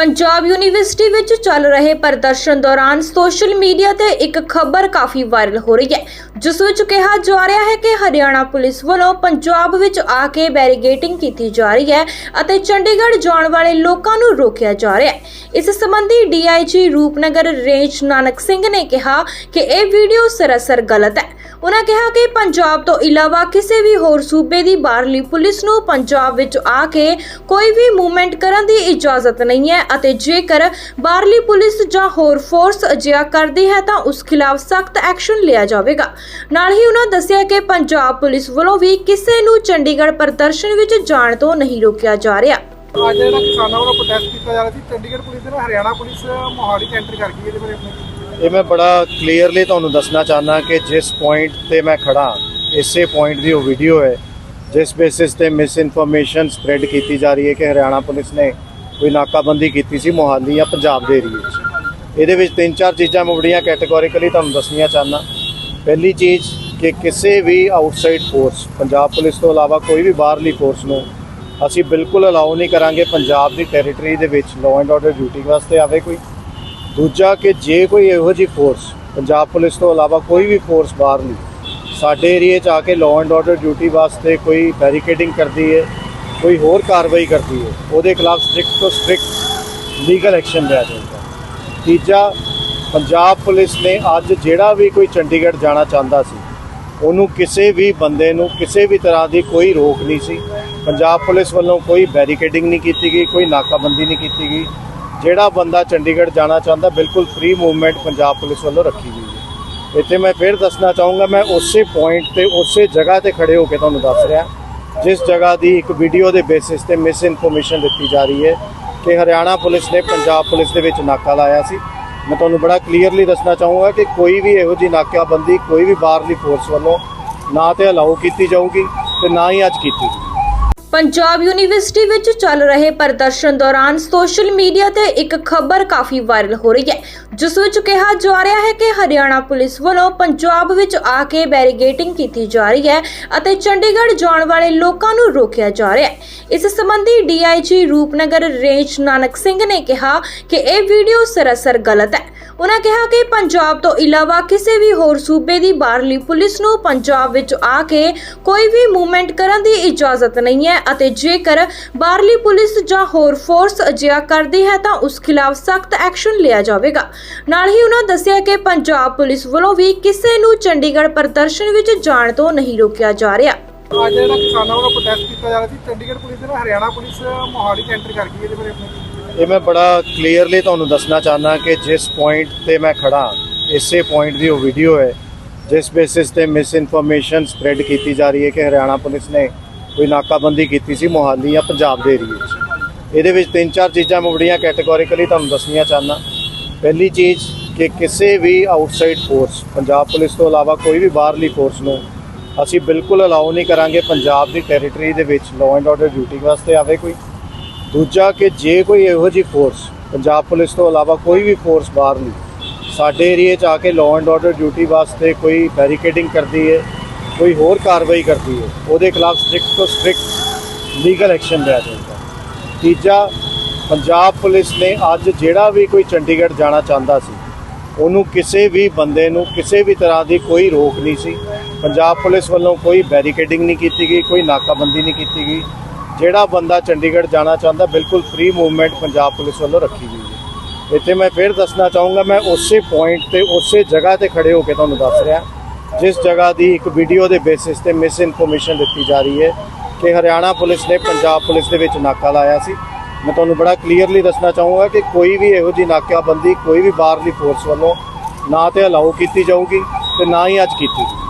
Punjab university ਵਿੱਚ ਚੱਲ ਰਹੇ ਪ੍ਰਦਰਸ਼ਨ ਦੌਰਾਨ ਸੋਸ਼ਲ ਮੀਡੀਆ ਤੇ ਇੱਕ ਖਬਰ ਕਾਫੀ ਵਾਇਰਲ ਹੋ ਰਹੀ ਹੈ, ਜਿਸ ਵਿੱਚ ਕਿਹਾ ਜਾ ਰਿਹਾ ਹੈ ਕਿ ਹਰਿਆਣਾ ਪੁਲਿਸ ਵੱਲੋਂ ਪੰਜਾਬ ਵਿੱਚ ਆ ਕੇ ਬੈਰੀਗੇਟਿੰਗ ਕੀਤੀ ਜਾ ਰਹੀ ਹੈ ਅਤੇ ਚੰਡੀਗੜ੍ਹ ਜਾਣ ਵਾਲੇ ਲੋਕਾਂ ਨੂੰ ਰੋਕਿਆ ਜਾ ਰਿਹਾ ਹੈ। ਇਸ ਸੰਬੰਧੀ ਡੀਆਈਜੀ ਰੂਪਨਗਰ ਰੇਂਜ ਨਾਨਕ ਸਿੰਘ ਨੇ ਕਿਹਾ ਕਿ ਇਹ ਵੀਡੀਓ ਸਰਾਸਰ ਗਲਤ ਹੈ। ਉਹਨਾਂ ਕਿਹਾ ਕਿ ਪੰਜਾਬ ਤੋਂ ਇਲਾਵਾ ਕਿਸੇ ਵੀ ਹੋਰ ਸੂਬੇ ਦੀ ਬਾਹਰਲੀ ਪੁਲਿਸ ਨੂੰ ਪੰਜਾਬ ਵਿੱਚ ਆ ਕੇ ਕੋਈ ਵੀ ਮੂਵਮੈਂਟ ਕਰਨ ਦੀ ਇਜਾਜ਼ਤ ਨਹੀਂ ਹੈ ਅਤੇ ਜੇਕਰ ਬਾਹਰਲੀ ਪੁਲਿਸ ਜਾਂ ਹੋਰ ਫੋਰਸ ਅਜਿਹਾ ਕਰਦੀ ਹੈ ਤਾਂ ਉਸ ਖਿਲਾਫ ਸਖਤ ਐਕਸ਼ਨ ਲਿਆ ਜਾਵੇਗਾ। ਨਾਲ ਹੀ ਉਹਨਾਂ ਦੱਸਿਆ ਕਿ ਪੰਜਾਬ ਪੁਲਿਸ ਵੱਲੋਂ ਵੀ ਕਿਸੇ ਨੂੰ ਚੰਡੀਗੜ੍ਹ ਪ੍ਰਦਰਸ਼ਨ ਵਿੱਚ ਜਾਣ ਤੋਂ ਨਹੀਂ ਰੋਕਿਆ ਜਾ ਰਿਹਾ। ਅੱਜ ਜਿਹੜਾ ਕਿਸਾਨਾਂ ਵੱਲੋਂ ਪ੍ਰੋਟੈਸਟ ਕੀਤਾ ਜਾ ਰਿਹਾ ਸੀ, ਚੰਡੀਗੜ੍ਹ ਪੁਲਿਸ ਦੇ ਨਾਲ ਹਰਿਆਣਾ ਪੁਲਿਸ ਮੋਹਾਲੀ 'ਚ ਐਂਟਰ ਕਰ ਗਈ ਇਹਦੇ ਬਾਰੇ ਆਪਣੇ ਇਹ ਮੈਂ ਬੜਾ ਕਲੀਅਰਲੀ ਤੁਹਾਨੂੰ ਦੱਸਣਾ ਚਾਹਨਾ ਕਿ ਜਿਸ ਪੁਆਇੰਟ ਤੇ ਮੈਂ ਖੜਾ, ਇਸੇ ਪੁਆਇੰਟ ਦੀ ਉਹ ਵੀਡੀਓ ਹੈ, ਜਿਸ ਬੇਸਿਸ ਤੇ ਮਿਸ ਇਨਫੋਰਮੇਸ਼ਨ ਸਪਰੈਡ ਕੀਤੀ ਜਾ ਰਹੀ ਹੈ ਕਿ ਹਰਿਆਣਾ ਪੁਲਿਸ ਨੇ ਕੋਈ ਨਾਕਾਬੰਦੀ ਕੀਤੀ ਸੀ ਮੋਹਾਲੀ ਜਾਂ ਪੰਜਾਬ ਦੇ ਏਰੀਏ 'ਚ ਇਹਦੇ ਵਿੱਚ ਤਿੰਨ ਚਾਰ ਚੀਜ਼ਾਂ ਮੈਂ ਬੜੀਆਂ ਕੈਟਾਗੋਰੀਕਲੀ ਤੁਹਾਨੂੰ ਦੱਸਣੀਆਂ ਚਾਹਨਾ ਪਹਿਲੀ ਚੀਜ਼ ਕਿ ਕਿਸੇ ਵੀ ਆਊਟਸਾਈਡ ਫੋਰਸ ਪੰਜਾਬ ਪੁਲਿਸ ਤੋਂ ਇਲਾਵਾ ਕੋਈ ਵੀ ਬਾਹਰਲੀ ਫੋਰਸ ਨੂੰ ਅਸੀਂ ਬਿਲਕੁਲ ਅਲਾਉ ਨਹੀਂ ਕਰਾਂਗੇ, ਪੰਜਾਬ ਦੀ ਟੈਰੀਟਰੀ ਦੇ ਵਿੱਚ ਲਾਅ ਐਂਡ ਆਰਡਰ ਡਿਊਟੀ ਵਾਸਤੇ ਆਵੇ ਕੋਈ। ਦੂਜਾ ਕਿ ਜੇ ਕੋਈ ਇਹੋ ਜਿਹੀ ਫੋਰਸ ਪੰਜਾਬ ਪੁਲਿਸ ਤੋਂ ਇਲਾਵਾ ਕੋਈ ਵੀ ਫੋਰਸ ਬਾਹਰ ਨਹੀਂ, ਸਾਡੇ ਏਰੀਏ 'ਚ ਆ ਕੇ ਲਾਅ ਐਂਡ ਆਰਡਰ ਡਿਊਟੀ ਵਾਸਤੇ ਕੋਈ ਬੈਰੀਕੇਡਿੰਗ ਕਰਦੀ ਹੈ ਕੋਈ ਹੋਰ ਕਾਰਵਾਈ ਕਰਦੀ ਹੈ ਉਹਦੇ ਖਿਲਾਫ ਸਟ੍ਰਿਕਟ ਤੋਂ ਸਟ੍ਰਿਕਟ ਲੀਗਲ ਐਕਸ਼ਨ ਲਿਆ ਜਾਏਗਾ ਤੀਜਾ, ਪੰਜਾਬ ਪੁਲਿਸ ਨੇ ਅੱਜ ਜਿਹੜਾ ਵੀ ਕੋਈ ਚੰਡੀਗੜ੍ਹ ਜਾਣਾ ਚਾਹੁੰਦਾ ਸੀ, ਉਹਨੂੰ ਕਿਸੇ ਵੀ ਬੰਦੇ ਨੂੰ ਕਿਸੇ ਵੀ ਤਰ੍ਹਾਂ ਦੀ ਕੋਈ ਰੋਕ ਨਹੀਂ ਸੀ। ਪੰਜਾਬ ਪੁਲਿਸ ਵੱਲੋਂ ਕੋਈ ਬੈਰੀਕੇਡਿੰਗ ਨਹੀਂ ਕੀਤੀ ਗਈ, ਕੋਈ ਨਾਕਾਬੰਦੀ ਨਹੀਂ ਕੀਤੀ ਗਈ। ਜਿਹੜਾ ਬੰਦਾ ਚੰਡੀਗੜ੍ਹ ਜਾਣਾ ਚਾਹੁੰਦਾ, ਬਿਲਕੁਲ ਫ੍ਰੀ ਮੂਵਮੈਂਟ ਪੰਜਾਬ ਪੁਲਿਸ ਵੱਲੋਂ ਰੱਖੀ ਗਈ ਹੈ। ਇੱਥੇ ਮੈਂ ਫਿਰ ਦੱਸਣਾ ਚਾਹੂੰਗਾ, ਮੈਂ ਉਸੇ ਪੁਆਇੰਟ ਤੇ, ਉਸੇ ਜਗ੍ਹਾ ਤੇ ਖੜੇ ਹੋ ਕੇ ਤੁਹਾਨੂੰ ਦੱਸ ਰਿਹਾ। ਜਿਸ ਜਗ੍ਹਾ ਦੀ ਇੱਕ ਵੀਡੀਓ ਦੇ ਬੇਸਿਸ ਤੇ ਮਿਸ ਇਨਫੋਰਮੇਸ਼ਨ ਦਿੱਤੀ ਜਾ ਰਹੀ ਹੈ ਕਿ ਹਰਿਆਣਾ ਪੁਲਿਸ ਨੇ ਪੰਜਾਬ ਪੁਲਿਸ ਦੇ ਵਿੱਚ ਨਾਕਾ ਲਾਇਆ ਸੀ। ਮੈਂ ਤੁਹਾਨੂੰ ਬੜਾ ਕਲੀਅਰਲੀ ਦੱਸਣਾ ਚਾਹੂੰਗਾ ਕਿ ਕੋਈ ਵੀ ਇਹੋ ਜਿਹੀ ਨਾਕਾਬੰਦੀ, ਕੋਈ ਵੀ ਬਾਹਰਲੀ ਫੋਰਸ ਵੱਲੋਂ ਨਾ ਤੇ ਅਲਾਉ ਕੀਤੀ ਜਾਊਗੀ ਤੇ ਨਾ ਹੀ ਅੱਜ ਕੀਤੀ ਗਈ ਪੰਜਾਬ ਯੂਨੀਵਰਸਿਟੀ ਵਿੱਚ ਚੱਲ ਰਹੇ ਪ੍ਰਦਰਸ਼ਨ ਦੌਰਾਨ ਸੋਸ਼ਲ ਮੀਡੀਆ ਤੇ ਇੱਕ ਖਬਰ ਕਾਫੀ ਵਾਇਰਲ ਹੋ ਰਹੀ ਹੈ, ਜਿਸ ਵਿੱਚ ਕਿਹਾ ਜਾ ਰਿਹਾ ਹੈ ਕਿ ਹਰਿਆਣਾ ਪੁਲਿਸ ਵੱਲੋਂ ਪੰਜਾਬ ਵਿੱਚ ਆ ਕੇ ਬੈਰੀਗੇਟਿੰਗ ਕੀਤੀ ਜਾ ਰਹੀ ਹੈ ਅਤੇ ਚੰਡੀਗੜ੍ਹ ਜਾਣ ਵਾਲੇ ਲੋਕਾਂ ਨੂੰ ਰੋਕਿਆ ਜਾ ਰਿਹਾ ਹੈ। ਇਸ ਸੰਬੰਧੀ ਡੀਆਈਜੀ ਰੂਪਨਗਰ ਰੇਂਜ ਨਾਨਕ ਸਿੰਘ ਨੇ ਕਿਹਾ ਕਿ ਇਹ ਵੀਡੀਓ ਸਰਾਸਰ ਗਲਤ ਹੈ। ਉਹਨਾਂ ਕਿਹਾ ਕਿ ਪੰਜਾਬ ਤੋਂ ਇਲਾਵਾ ਕਿਸੇ ਵੀ ਹੋਰ ਸੂਬੇ ਦੀ ਬਾਹਰਲੀ ਪੁਲਿਸ ਨੂੰ ਪੰਜਾਬ ਵਿੱਚ ਆ ਕੇ ਕੋਈ ਵੀ ਮੂਵਮੈਂਟ ਕਰਨ ਦੀ ਇਜਾਜ਼ਤ ਨਹੀਂ ਹੈ ਅਤੇ ਜੇਕਰ ਬਾਹਰਲੀ ਪੁਲਿਸ ਜਾਂ ਹੋਰ ਫੋਰਸ ਅਜਿਹਾ ਕਰਦੀ ਹੈ ਤਾਂ ਉਸ ਖਿਲਾਫ ਸਖਤ ਐਕਸ਼ਨ ਲਿਆ ਜਾਵੇਗਾ। ਨਾਲ ਹੀ ਉਹਨਾਂ ਦੱਸਿਆ ਕਿ ਪੰਜਾਬ ਪੁਲਿਸ ਵੱਲੋਂ ਵੀ ਕਿਸੇ ਨੂੰ ਚੰਡੀਗੜ੍ਹ ਪ੍ਰਦਰਸ਼ਨ ਵਿੱਚ ਜਾਣ ਤੋਂ ਨਹੀਂ ਰੋਕਿਆ ਜਾ ਰਿਹਾ। ਅੱਜ ਜਿਹੜਾ ਕਿਸਾਨਾਂ ਵੱਲੋਂ ਪ੍ਰੋਟੈਸਟ ਕੀਤਾ ਜਾ ਰਿਹਾ ਸੀ, ਚੰਡੀਗੜ੍ਹ ਪੁਲਿਸ ਦੇ ਹਰਿਆਣਾ ਪੁਲਿਸ ਮੋਹਾਲੀ 'ਚ ਐਂਟਰ ਕਰ ਗਈ ਇਹਦੇ ਬਾਰੇ ਆਪਣੇ। ਇਹ ਮੈਂ ਬੜਾ ਕਲੀਅਰਲੀ ਤੁਹਾਨੂੰ ਦੱਸਣਾ ਚਾਹੁੰਦਾ ਕਿ ਜਿਸ ਪੁਆਇੰਟ ਤੇ ਮੈਂ ਖੜਾ, ਇਸੇ ਪੁਆਇੰਟ ਦੀ ਉਹ ਵੀਡੀਓ ਹੈ, ਜਿਸ ਬੇਸਿਸ ਤੇ ਮਿਸ ਇਨਫੋਰਮੇਸ਼ਨ ਸਪਰੈਡ ਕੀਤੀ ਜਾ ਰਹੀ ਹੈ ਕਿ ਹਰਿਆਣਾ ਪੁਲਿਸ ਨੇ ਕੋਈ ਨਾਕਾਬੰਦੀ ਕੀਤੀ ਸੀ ਮੋਹਾਲੀ ਜਾਂ ਪੰਜਾਬ ਦੇ ਏਰੀਏ 'ਚ। ਇਹਦੇ ਵਿੱਚ ਤਿੰਨ ਚਾਰ ਚੀਜ਼ਾਂ ਮੈਂ ਬੜੀਆਂ ਕੈਟਾਗੋਰੀਕਲੀ ਤੁਹਾਨੂੰ ਦੱਸਣੀਆਂ ਚਾਹੁੰਦਾ। ਪਹਿਲੀ ਚੀਜ਼ ਕਿ ਕਿਸੇ ਵੀ ਆਊਟਸਾਈਡ ਫੋਰਸ ਪੰਜਾਬ ਪੁਲਿਸ ਤੋਂ ਇਲਾਵਾ ਕੋਈ ਵੀ ਬਾਹਰਲੀ ਫੋਰਸ ਨੂੰ ਅਸੀਂ ਬਿਲਕੁਲ ਅਲਾਉ ਨਹੀਂ ਕਰਾਂਗੇ, ਪੰਜਾਬ ਦੀ ਟੈਰੀਟਰੀ ਦੇ ਵਿੱਚ ਲਾਅ ਐਂਡ ਆਰਡਰ ਡਿਊਟੀ ਵਾਸਤੇ ਆਵੇ ਕੋਈ। ਦੂਜਾ ਕਿ ਜੇ ਕੋਈ ਇਹੋ ਜਿਹੀ ਫੋਰਸ ਪੰਜਾਬ ਪੁਲਿਸ ਤੋਂ ਇਲਾਵਾ ਕੋਈ ਵੀ ਫੋਰਸ ਬਾਹਰ ਨਹੀਂ, ਸਾਡੇ ਏਰੀਏ 'ਚ ਆ ਕੇ ਲਾਅ ਐਂਡ ਆਰਡਰ ਡਿਊਟੀ ਵਾਸਤੇ ਕੋਈ ਬੈਰੀਕੇਡਿੰਗ ਕਰਦੀ ਹੈ ਕੋਈ ਹੋਰ ਕਾਰਵਾਈ ਕਰਦੀ ਹੈ ਉਹਦੇ ਖਿਲਾਫ ਸਟ੍ਰਿਕਟ ਤੋਂ ਸਟ੍ਰਿਕਟ ਲੀਗਲ ਐਕਸ਼ਨ ਲਿਆ ਜਾਂਦਾ। ਤੀਜਾ, ਪੰਜਾਬ ਪੁਲਿਸ ਨੇ ਅੱਜ ਜਿਹੜਾ ਵੀ ਕੋਈ ਚੰਡੀਗੜ੍ਹ ਜਾਣਾ ਚਾਹੁੰਦਾ ਸੀ, ਉਹਨੂੰ ਕਿਸੇ ਵੀ ਬੰਦੇ ਨੂੰ ਕਿਸੇ ਵੀ ਤਰ੍ਹਾਂ ਦੀ ਕੋਈ ਰੋਕ ਨਹੀਂ ਸੀ। ਪੰਜਾਬ ਪੁਲਿਸ ਵੱਲੋਂ ਕੋਈ ਬੈਰੀਕੇਡਿੰਗ ਨਹੀਂ ਕੀਤੀ ਗਈ, ਕੋਈ ਨਾਕਾਬੰਦੀ ਨਹੀਂ ਕੀਤੀ ਗਈ। ਜਿਹੜਾ ਬੰਦਾ ਚੰਡੀਗੜ੍ਹ ਜਾਣਾ ਚਾਹੁੰਦਾ, ਬਿਲਕੁਲ ਫ੍ਰੀ ਮੂਵਮੈਂਟ ਪੰਜਾਬ ਪੁਲਿਸ ਵੱਲੋਂ ਰੱਖੀ ਗਈ ਹੈ। ਇੱਥੇ ਮੈਂ ਫਿਰ ਦੱਸਣਾ ਚਾਹੂੰਗਾ, ਮੈਂ ਉਸੇ ਪੁਆਇੰਟ ਤੇ, ਉਸੇ ਜਗ੍ਹਾ ਤੇ ਖੜੇ ਹੋ ਕੇ ਤੁਹਾਨੂੰ ਦੱਸ ਰਿਹਾ। ਜਿਸ ਜਗ੍ਹਾ ਦੀ ਇੱਕ ਵੀਡੀਓ ਦੇ ਬੇਸਿਸ ਤੇ ਮਿਸ ਇਨਫੋਰਮੇਸ਼ਨ ਦਿੱਤੀ ਜਾ ਰਹੀ ਹੈ ਕਿ ਹਰਿਆਣਾ ਪੁਲਿਸ ਨੇ ਪੰਜਾਬ ਪੁਲਿਸ ਦੇ ਵਿੱਚ ਨਾਕਾ ਲਾਇਆ ਸੀ। ਮੈਂ ਤੁਹਾਨੂੰ ਬੜਾ ਕਲੀਅਰਲੀ ਦੱਸਣਾ ਚਾਹੂੰਗਾ ਕਿ ਕੋਈ ਵੀ ਇਹੋ ਜਿਹੀ ਨਾਕਾਬੰਦੀ ਕੋਈ ਵੀ ਬਾਹਰਲੀ ਫੋਰਸ ਵੱਲੋਂ ਨਾ ਤੇ ਅਲਾਉ ਕੀਤੀ ਜਾਊਗੀ ਤੇ ਨਾ ਹੀ ਅੱਜ ਕੀਤੀ ਗਈ